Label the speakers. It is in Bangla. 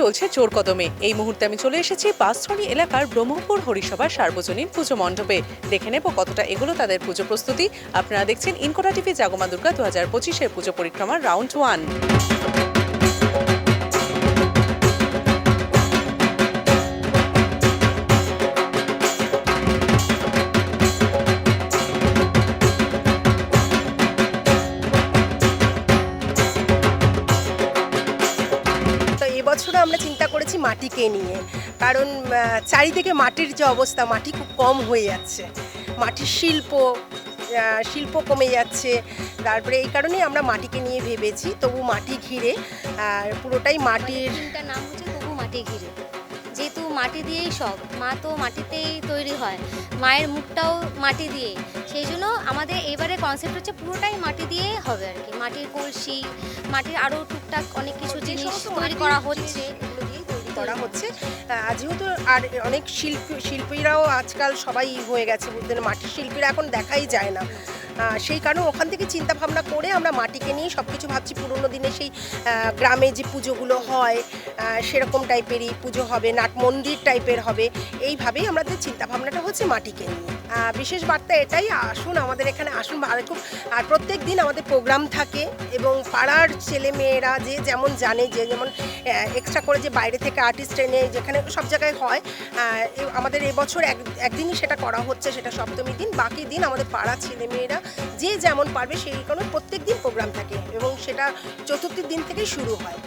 Speaker 1: চলছে জোর কদমে। এই মুহূর্তে আমি চলে এসেছি পাঁচশ্রণী এলাকার ব্রহ্মপুর হরিসভার সার্বজনীন পুজো মণ্ডপে। দেখে নেব কতটা এগুলো তাদের পুজো প্রস্তুতি। আপনারা দেখছেন ইনকোটা টিভি জাগমা দুর্গা দু হাজার পঁচিশের পুজো পরিক্রমার রাউন্ড ওয়ান।
Speaker 2: এবছরও আমরা চিন্তা করেছি মাটিকে নিয়ে। কারণ চারিদিকে মাটির যে অবস্থা, মাটি খুব কম হয়ে যাচ্ছে। মাটির শিল্প শিল্প কমে যাচ্ছে। তারপরে এই কারণেই আমরা মাটিকে নিয়ে ভেবেছি, তবু মাটি ঘিরে, আর পুরোটাই মাটির
Speaker 3: নাম হচ্ছে তবু মাটি ঘিরে। যেহেতু মাটি দিয়েই সব, মা তো মাটিতেই তৈরি হয়। মায়ের মুখটাও মাটি দিয়ে সেই জন্য আমাদের এবারে কনসেপ্ট হচ্ছে পুরোটাই মাটি দিয়ে হবে। মাটির কলসি মাটির আরও টুকটাক অনেক কিছু জিনিস তৈরি করা হচ্ছে।
Speaker 2: করা হচ্ছে। যেহেতু আর অনেক শিল্পী শিল্পীরাও আজকাল সবাই হয়ে গেছে বুঝলেন মাটির শিল্পীরা এখন দেখাই যায় না। সেই কারণে ওখান থেকে চিন্তা ভাবনা করে আমরা মাটিকে নিয়ে সব কিছু ভাবছি। পুরনো দিনে সেই গ্রামে যে পুজোগুলো হয় সেরকম টাইপেরই পুজো হবে, নাট মন্দির টাইপের হবে, এইভাবেই আমাদের চিন্তা ভাবনাটা হচ্ছে মাটিকে নিয়ে। বিশেষ বার্তা এটাই, আসুন আমাদের এখানে আসুন খুব আর প্রত্যেক দিন আমাদের প্রোগ্রাম থাকে এবং পাড়ার ছেলে মেয়েরা যে যেমন জানে, যে যেমন এক্সট্রা করে যে বাইরে থেকে আর্টিস্ট এনে যেখানে সব জায়গায় হয় আমাদের এবছর এক, একদিনই সেটা করা হচ্ছে, সেটা সপ্তমী দিন। বাকি দিন আমাদের পাড়া ছেলেমেয়েরা যে যেমন পারবে, সেই কারণে প্রত্যেক দিন প্রোগ্রাম থাকে এবং সেটা চতুর্থীর দিন থেকেই শুরু হয়।